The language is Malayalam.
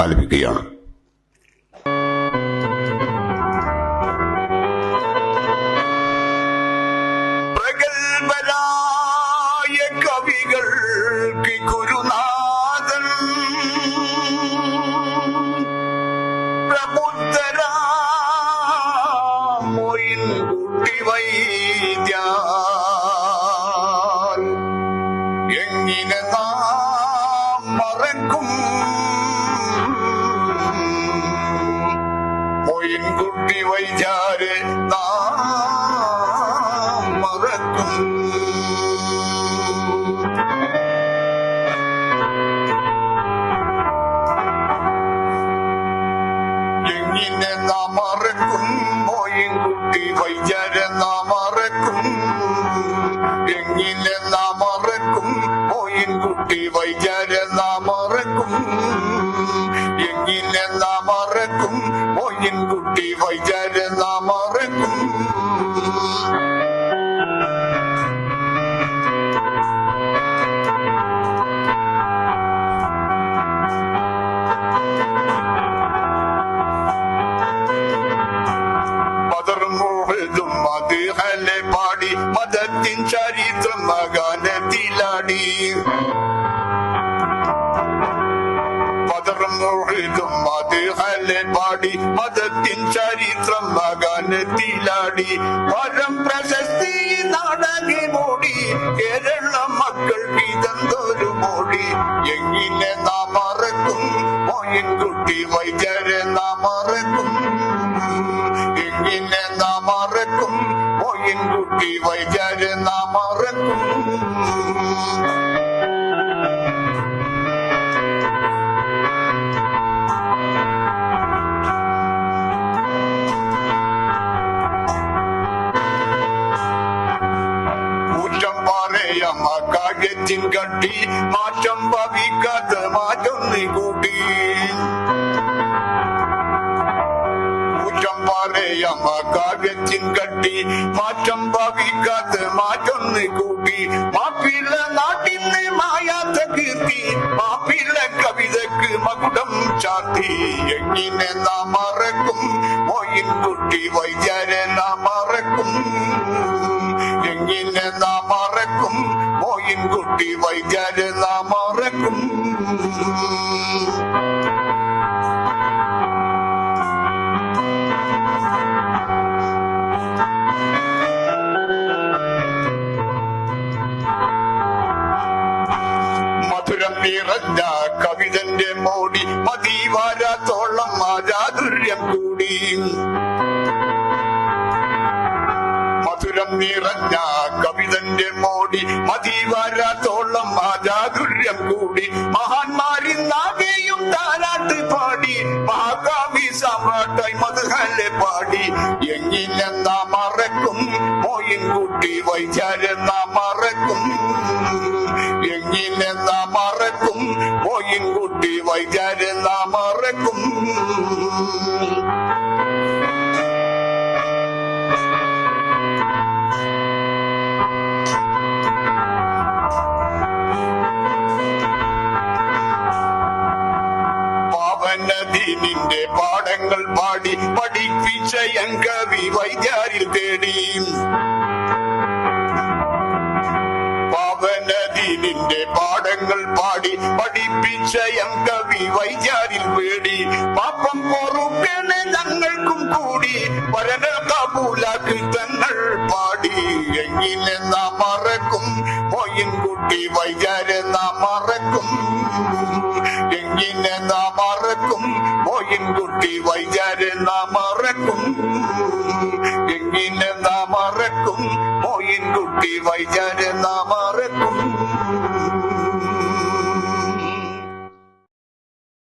ആലപിക്കുകയാണ് വൈദ്യാരെ നാം മറക്കും. എങ്ങനെ നാം മറക്കും? മൊയിൻകുട്ടി വൈദ്യരെ നാം മറക്കും. എങ്ങനെ നാം മറക്കും? മൊയിൻകുട്ടി വൈദ്യരെ നാം മറക്കും. മൊയിൻകുട്ടി വൈദ്യരെ നാം മറക്കും പതർമുഴുതും മധുഹലെ പാടി മതത്തിൻ മധുഹലെ പാടി മതത്തിൻ ചരിത്രം മകാനത്തിലാടി. വരം പ്രശസ്തി നാടകി മൂടി കേരള മക്കൾ ഇതെന്തൊരു മോടി. എങ്ങിനെ നാം മറക്കും? മോയിൻകുട്ടി വൈദ്യരെ നാം മറക്കും. എങ്ങനെ നാം മറക്കും? മറക്കും. കാര്യത്തിൻ കട്ടി മാറ്റം ഭവിക്കാത്ത മാറ്റം നീ കൂട്ടി. ഊറ്റം പറയമ്മ കാവ്യത്തിൻ കട്ടി മാറ്റം ഭവിക്കാത്ത മാറ്റം നീ കൂട്ടി. മാപ്പിള്ള നാട്ടിന്ന് മായാത്ത കീർത്തി മാപ്പിള്ള കവിതക്ക് മകുടം ചാർത്തി. എങ്ങനെ നാം മറക്കും മോയിൻകുട്ടി വൈദ്യരെ നാം മറക്കും. എങ്ങനെ നാം മറക്കും മോയിൻകുട്ടി വൈകാര് നാം മറക്കും. മധുരം നിറഞ്ഞ കവിതന്റെ മോടി മതിവാരാത്തോളം ആചാതുര്യം കൂടി. മധുരം നിറഞ്ഞ കവിതന്റെ മോടി മതിവാരാത്തോളം മാരാതുര്യം കൂടി. മഹാന്മാരിന്നാകെയും താരാട്ട് പാടി. മഹാകാവി സമ്രാട്ടായി മധുഹലെ പാടി. എങ്ങനെ നാം മറക്കും? മോയിൻ കുട്ടി നാം മറക്കും. എങ്ങനെ മറക്കും? മോയിൻ കുട്ടി നാം മറക്കും. പാവനദീനിന്റെ പാഠങ്ങൾ പാടി പഠിപ്പിച്ച കവി വൈദ്യാരിൽ തേടി. പാവനദീനിന്റെ പാഠങ്ങൾ പാടി പഠിപ്പിച്ച കവി വൈദ്യാരിൽ വേടി പാപ്പം പൊറുക്കണ ഞങ്ങൾക്കും കൂടി വരന കബൂലാക്കി തങ്ങൾ പാടി. എങ്ങനെ നാം മറക്കും? മൊയിൻകുട്ടി വൈദ്യാരെ നാം മറക്കും. എങ്ങനെ നാം മറക്കും? മൊയിൻകുട്ടി വൈദ്യാരെ നാം മറക്കും. എങ്ങിനെ നാം മറക്കും. മോയിൻകുട്ടി വൈദ്യരെ നാം മറക്കും.